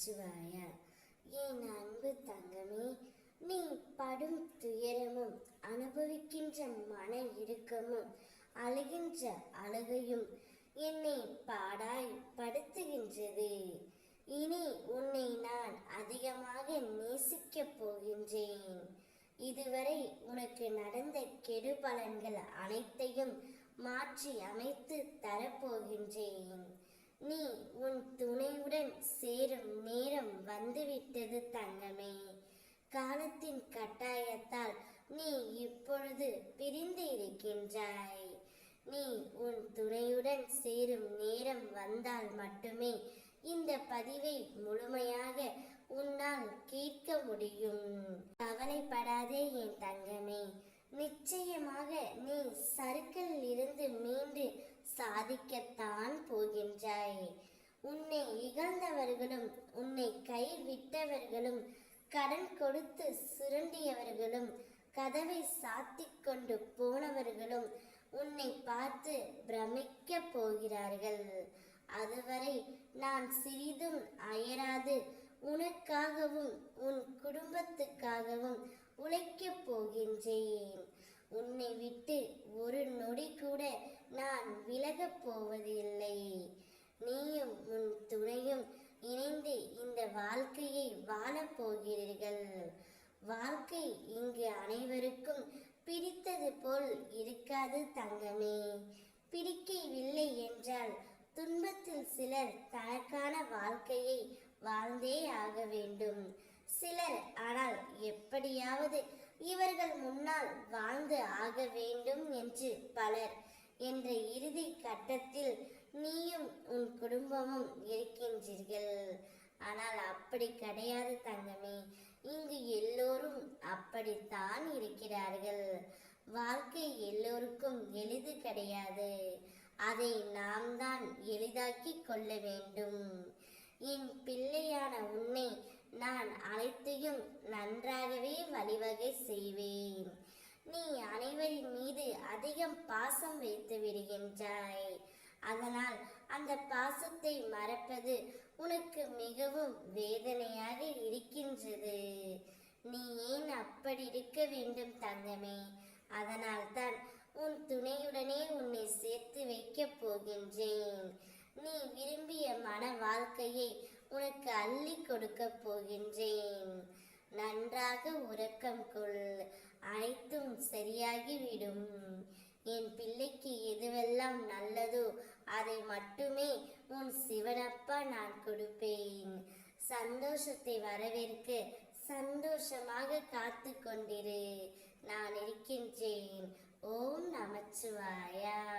நமச்சிவாய என் அன்பு தங்கமே நீ படும் துயரமும் அனுபவிக்கின்ற மன இறுக்கமும் அழுகின்ற அழுகையும் என்னை பாடாய் படுத்துகின்றது. இனி உன்னை நான் அதிகமாக நேசிக்கப் போகின்றேன். இதுவரை உனக்கு நடந்த கெடு பலன்கள் அனைத்தையும் மாற்றி அமைத்து தரப்போகின்றேன். நீ உன் துணையுடன் சேரும் நேரம் வந்துவிட்டது தங்கமே. காலத்தின் கட்டாயத்தால் நீ இப்பொழுது பிரிந்து இருக்கின்றாய். நீ உன் துணையுடன் சேரும் நேரம் வந்தால் மட்டுமே இந்த பதிவை முழுமையாக உன்னால் கேட்க முடியும். கவலைப்படாதே என் தங்கமே. நிச்சயமாக நீ இகழ்ந்தவர்களும் உன்னை கைவிட்டவர்களும் கடன் கொடுத்து சுரண்டியவர்களும் கதவை சாத்தி கொண்டு போனவர்களும் உன்னை பார்த்து பிரமிக்க போகிறார்கள். அதுவரை நான் சிறிதும் அயராது உனக்காகவும் உன் குடும்பத்துக்காகவும் உழைக்கப் போகின்றேன். உன்னை விட்டு ஒரு நொடி கூட நான் விலகப் போவதில்லை. நீயும் உன் துணையும் இணைந்து இந்த வாழ்க்கையை வாழப் போகிறீர்கள் வாழ்க்கை இங்கு அனைவருக்கும் பிடித்தது போல் அது தங்கமே பிடிக்கவில்லை என்றால் துன்பத்தில் சிலர் தனக்கான வாழ்க்கையை வாழ்ந்தே ஆக வேண்டும். சிலர் ஆனால் எப்படியாவது இவர்கள் முன்னால் வாழ்ந்து ஆக வேண்டும் என்று பலர். என்ற இறுதி கட்டத்தில் நீயும் உன் குடும்பமும் இருக்கின்றீர்கள். ஆனால் அப்படி கிடையாது தங்கமே. இங்கு எல்லோரும் அப்படித்தான் இருக்கிறார்கள். வாழ்க்கை எல்லோருக்கும் எளிது கிடையாது. அதை நாம் தான் எளிதாக்கி கொள்ள வேண்டும். என் பிள்ளையான உன்னை நான் அனைத்தையும் நன்றாகவே வழிவகை செய்வேன். நீ அனைவரின் மீது அதிகம் பாசம் வைத்து விடுகின்றாய். அதனால் அந்த பாசத்தை மறப்பது உனக்கு மிகவும் வேதனையாக இருக்கின்றது. நீ ஏன் அப்படி இருக்க வேண்டும் தங்கமே? அதனால்தான் உன் துணையுடனே உன்னை சேர்த்து வைக்கப் போகின்றேன். நீ விரும்பிய மன வாழ்க்கையை உனக்கு அள்ளி கொடுக்கப் போகின்றேன். நன்றாக உறக்கம் கொள். அனைத்தும் சரியாகிவிடும். என் பிள்ளைக்கு எதுவெல்லாம் நல்லதோ அதை மட்டுமே உன் சிவனப்பா நான் கொடுப்பேன். சந்தோஷத்தை வரவேற்க சந்தோஷமாக காத்து கொண்டிரு. நான் இருக்கின்றேன். ஓம் நமச்சிவாயா.